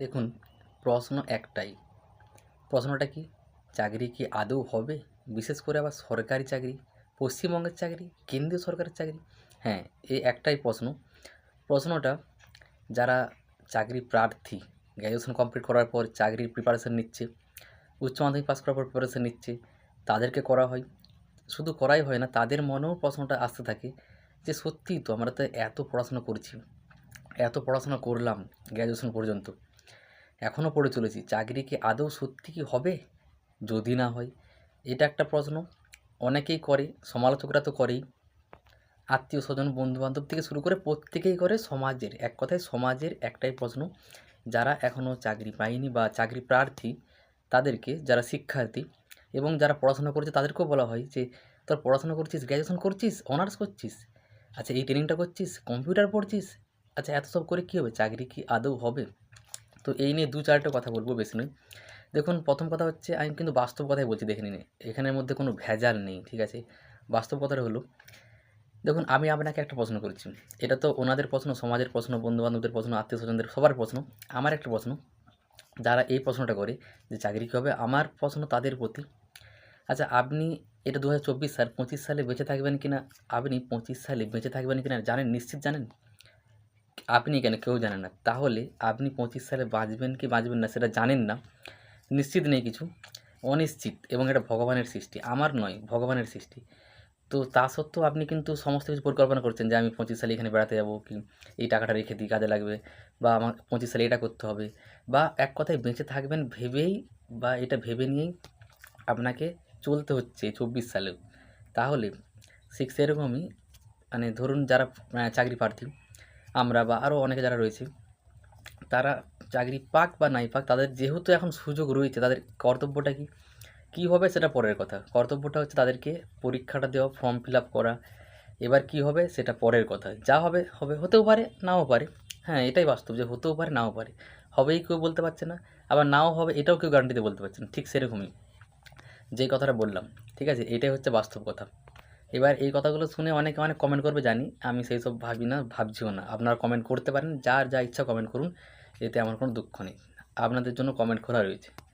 দেখুন, প্রশ্ন একটাই। প্রশ্নটা কি, চাকরি কি আদৌ হবে? বিশেষ করে আবার সরকারি চাকরি, পশ্চিমবঙ্গের চাকরি, কেন্দ্রীয় সরকারের চাকরি? হ্যাঁ এই একটাই প্রশ্ন। প্রশ্নটা, যারা চাকরি প্রার্থী গ্র্যাজুয়েশন কমপ্লিট করার পর চাকরির প্রিপারেশান নিচ্ছে, উচ্চ মাধ্যমিক পাস করার পর প্রিপারেশান নিচ্ছে, তাদেরকে করা হয়। শুধু করাই হয় না, তাদের মনেও প্রশ্নটা আসতে থাকে যে, সত্যিই তো আমরা তো এত পড়াশোনা করছি, এত পড়াশোনা করলাম গ্র্যাজুয়েশন পর্যন্ত। এখনও পড়ে চলেছি। চাকরি কি আদৌ সত্যি কি হবে? যদি না হয়। এটা একটা প্রশ্ন। অনেকেই করে, সমালোচকরা তো করেই। আত্মীয় স্বজন বন্ধুবান্ধব থেকে শুরু করে প্রত্যেকেই করে সমাজের। এক কথায় সমাজের একটাই প্রশ্ন। যারা এখনও চাকরি পায়নি বা চাকরি প্রার্থী, তাদেরকে যারা শিক্ষার্থী এবং যারা পড়াশোনা করছে, তাদেরকেও বলা হয় যে, তোর পড়াশোনা করছিস, গ্র্যাজুয়েশন করছিস, অনার্স করছিস আচ্ছা এই ট্রেনিংটা করছিস, কম্পিউটার পড়ছিস আচ্ছা এত সব করে কী হবে? চাকরি কি আদৌ হবে? তো এই নিয়ে দু চারটে কথা বলব বেশি নয়। দেখুন, প্রথম কথা হচ্ছে, আমি কিন্তু বাস্তব কথাই বলছি, দেখে নিন। এখানের মধ্যে কোনো ভেজাল নেই, ঠিক আছে? বাস্তব কথাটা হলো, দেখুন, আমি আপনাকে একটা প্রশ্ন করছি। এটা তো ওনাদের প্রশ্ন, সমাজের প্রশ্ন, বন্ধুবান্ধবদের প্রশ্ন আত্মীয় স্বজনদের সবার প্রশ্ন। আমার একটা প্রশ্ন, যারা এই প্রশ্নটা করে যে চাকরি কী হবে আমার প্রশ্ন তাদের প্রতি। আচ্ছা আপনি এটা দু হাজার চব্বিশ সাল, পঁচিশ সালে বেঁচে থাকবেন কি না আপনি পঁচিশ সালে বেঁচে থাকবেন কি না জানেন, নিশ্চিত জানেন? আপনি কেন কেউ জানেন না। তাহলে আপনি পঁচিশ সালে বাঁচবেন কি বাঁচবেন না সেটা জানেন না। নিশ্চিত নেই কিছু। অনিশ্চিত এবং এটা ভগবানের সৃষ্টি। আমার নয়, ভগবানের সৃষ্টি। তো তা সত্ত্বেও আপনি কিন্তু সমস্ত কিছু পরিকল্পনা করছেন যে, আমি পঁচিশ সালে এখানে বেড়াতে যাব, কি এই টাকাটা রেখে দিই, কাজে লাগবে, বা আমার পঁচিশ সালে এটা করতে হবে, বা এক কথায় বেঁচে থাকবেন ভেবেই, বা এটা ভেবে নিয়েই আপনাকে চলতে হচ্ছে চব্বিশ সালেও। তাহলে, ঠিক সেরকমই মানে ধরুন যারা চাকরি প্রার্থী আমরা বা আরও অনেকে যারা রয়েছে, তারা চাকরি পাক বা নাই পাক, তাদের যেহেতু এখন সুযোগ রয়েছে, তাদের কর্তব্যটা কি? কী হবে সেটা পরের কথা। কর্তব্যটা হচ্ছে তাদেরকে পরীক্ষাটা দেওয়া ফর্ম ফিল আপ করা। এবার কী হবে সেটা পরের কথা। যা হবে হবে, হতেও পারে, নাও পারে। হ্যাঁ এটাই বাস্তব যে হতেও পারে, নাও পারে। হবেই কেউ বলতে পারছে না, আবার নাও হবে, এটাও কেউ গ্যারান্টিতে বলতে পারছে না। ঠিক সেরকমই। যেই কথাটা বললাম, ঠিক আছে? এটাই হচ্ছে বাস্তব কথা। এবার এই কথাগুলো শুনে অনেকে অনেক কমেন্ট করবে, জানি। আমি সেই সব ভাবি না, ভাবছিও না। আপনারা কমেন্ট করতে পারেন, যার যা ইচ্ছা কমেন্ট করুন, এতে আমার কোনো দুঃখ নেই। আপনাদের জন্য কমেন্ট খোলা রয়েছে।